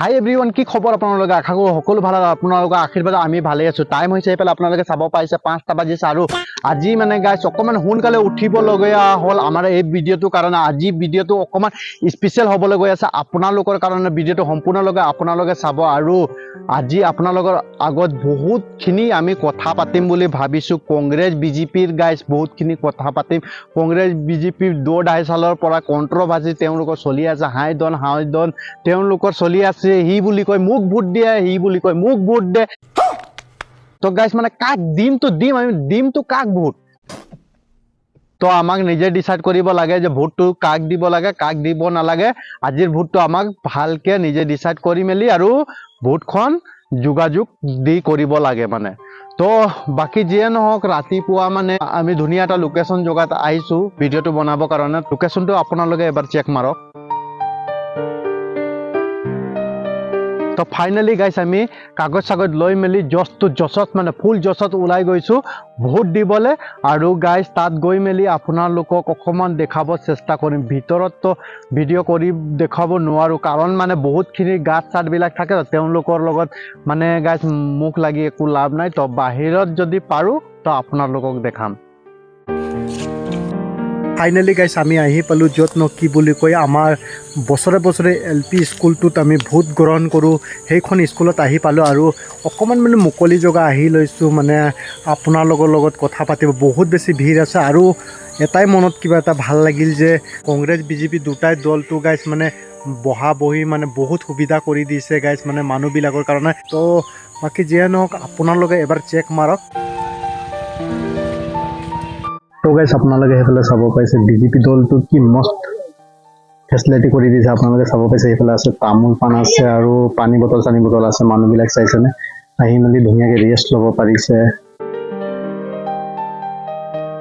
হাই everyone কি খবৰ আপোনালোকে? আশা কৰোঁ সকলো ভাল আপোনালোকৰ আশীৰ্বাদ আমি ভালে আছো। টাইম হৈছে এইফালে আপোনালোকে চাব পাৰিছে পাঁচটা বাজিছে আৰু আজি মানে গাইছ অকণমান সোনকালে উঠিবলগীয়া হ'ল আমাৰ এই ভিডিঅ'টোৰ কাৰণে। আজি ভিডিঅ'টো অকণমান স্পেচিয়েল হ'বলৈ গৈ আছে। আপোনালোকৰ কাৰণে ভিডিঅ'টো সম্পূৰ্ণলৈকে আপোনালোকে চাব আৰু আজি আপোনালোকৰ আগত বহুতখিনি আমি কথা পাতিম বুলি ভাবিছোঁ। কংগ্ৰেছ বিজেপিৰ গাইছ বহুতখিনি কথা পাতিম। কংগ্ৰেছ বিজেপিৰ দৌৰ ঢাই চালৰ পৰা কণ্ট্ৰভাৰ্চি তেওঁলোকৰ চলি আছে। হাই দন হাই দন তেওঁলোকৰ চলি আছে। সি বুলি কয় মোক ভোট দিয়ে সি বুলি কয় মোক ভোট দে। তো গাইছ মানে কাক দিম তো দিম আমি দিম তো কাক ভোট? তো আমাক নিজে ডিচাইড কৰিব লাগে যে ভোটটো কাক দিব লাগে কাক দিব নালাগে। আজিৰ ভোটটো আমাক ভালকে নিজে ডিচাইড কৰি মেলি আৰু ভোটখন যোগাযোগ দি কৰিব লাগে মানে। তো বাকী যিয়ে নহওক ৰাতিপুৱা মানে আমি ধুনীয়া এটা লোকেশ্যন জেগাত আহিছোঁ ভিডিঅ'টো বনাবৰ কাৰণে। লোকেশ্যনটো আপোনালোকে এবাৰ চেক মাৰক। তো ফাইনেলি গাইছ আমি কাগজ চাগজ লৈ মেলি জছটো জছত মানে ফুল জছত ওলাই গৈছোঁ, ভোট দিবলৈ। আৰু গাইছ তাত গৈ মেলি আপোনালোকক অকণমান দেখাব চেষ্টা কৰিম। ভিতৰততো ভিডিঅ' কৰি দেখুৱাব নোৱাৰোঁ। কাৰণ মানে বহুতখিনি গাছ চাতবিলাক থাকে তেওঁলোকৰ লগত মানে গাইছ মুখ লাগি একো লাভ নাই। তো বাহিৰত যদি পাৰোঁ, তো আপোনালোকক দেখাম। ফাইনেলি গাইছ আমি আহি পালোঁ য'ত ন কি বুলি কয় আমাৰ বছৰে বছৰে এল পি স্কুলটোত আমি ভোট গ্ৰহণ কৰোঁ সেইখন স্কুলত আহি পালোঁ আৰু অকণমান মানে মুকলি জেগা আহি লৈছোঁ মানে আপোনালোকৰ লগত কথা পাতিব বহুত বেছি ভিৰ আছে আৰু এটাই মনত কিবা এটা ভাল লাগিল যে কংগ্ৰেছ বিজেপি দুটাই দলটো গাইছ মানে বহা বহি মানে বহুত সুবিধা কৰি দিছে গাইছ মানে মানুহবিলাকৰ কাৰণে। তো বাকী যিয়ে নহওক আপোনালোকে এবাৰ চেক মাৰক। তো গাইছ আপোনালোকে সেইফালে চাব পাৰিছে বিজেপি দলটো কি মস্ত ফেচিলিটি কৰি দিছে আপোনালোকে চাব পাৰিছে সেইফালে আছে তামোল পাণ আছে আৰু পানী বটল চানী বটল আছে মানুহবিলাক চাইছেনে? আহি মেলি ধুনীয়াকৈ ৰেষ্ট ল'ব পাৰিছে।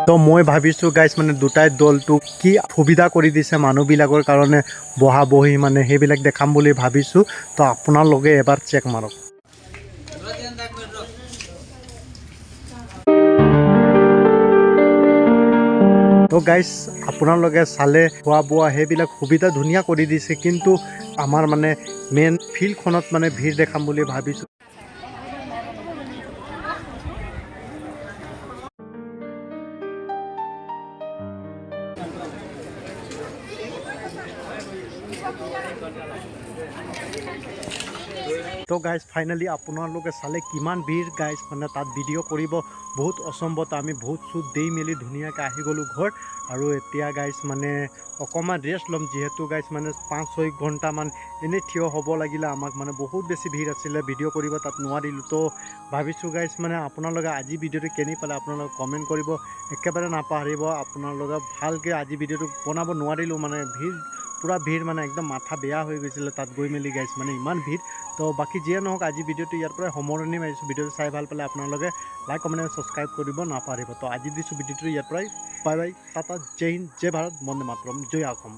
তো মই ভাবিছোঁ গাইছ মানে দুটাই দলটো কি সুবিধা কৰি দিছে মানুহবিলাকৰ কাৰণে বহা বহি মানে সেইবিলাক দেখাম বুলি ভাবিছোঁ। তো আপোনালোকে এবাৰ চেক মাৰক। তো গাইছ আপোনালোকে চালে খোৱা বোৱা সেইবিলাক সুবিধা ধুনীয়া কৰি দিছে কিন্তু আমাৰ মানে মেইন ফিল্ডখনত মানে ভিৰ দেখাম বুলি ভাবিছোঁ। তো গাইজ ফাইনেলি আপোনালোকে চালে কিমান ভিৰ গাইজ মানে তাত ভিডিঅ' কৰিব। বহুত অচম্ভত আমি বহুত চুট দি মেলি ধুনীয়াকৈ আহি গ'লোঁ ঘৰ। আৰু এতিয়া গাইজ মানে অকণমান ৰেষ্ট ল'ম যিহেতু গাইজ মানে পাঁচ ছয় ঘণ্টামান এনেই থিয় হ'ব লাগিলে আমাক মানে বহুত বেছি ভিৰ আছিলে ভিডিঅ' কৰিব তাত নোৱাৰিলোঁ। তো ভাবিছোঁ গাইজ মানে আপোনালোকে আজি ভিডিঅ'টো কেনি পালে আপোনালোকে কমেণ্ট কৰিব। একেবাৰে নাপাহৰিব আপোনালোকে ভালকৈ আজি ভিডিঅ'টো বনাব নোৱাৰিলোঁ মানে ভিৰ পূৰা ভিৰ মানে একদম মাথা বেয়া হৈ গৈছিলে তাত গৈ মেলি গাইছ মানে ইমান ভিৰ। তো বাকী যিয়ে নহওক আজি ভিডিঅ'টো ইয়াৰ পৰাই সামৰণি মাৰিছোঁ। ভিডিঅ'টো চাই ভাল পালে আপোনালোকে লাইক কমেণ্ট ছাবস্ক্ৰাইব কৰিব নাপাহৰিব। তো আজি দিছোঁ ভিডিঅ'টো ইয়াৰ পৰাই। বাই বাই টাটা হিন্দ জয় ভাৰত বন্দে মাতৰম জয় অসম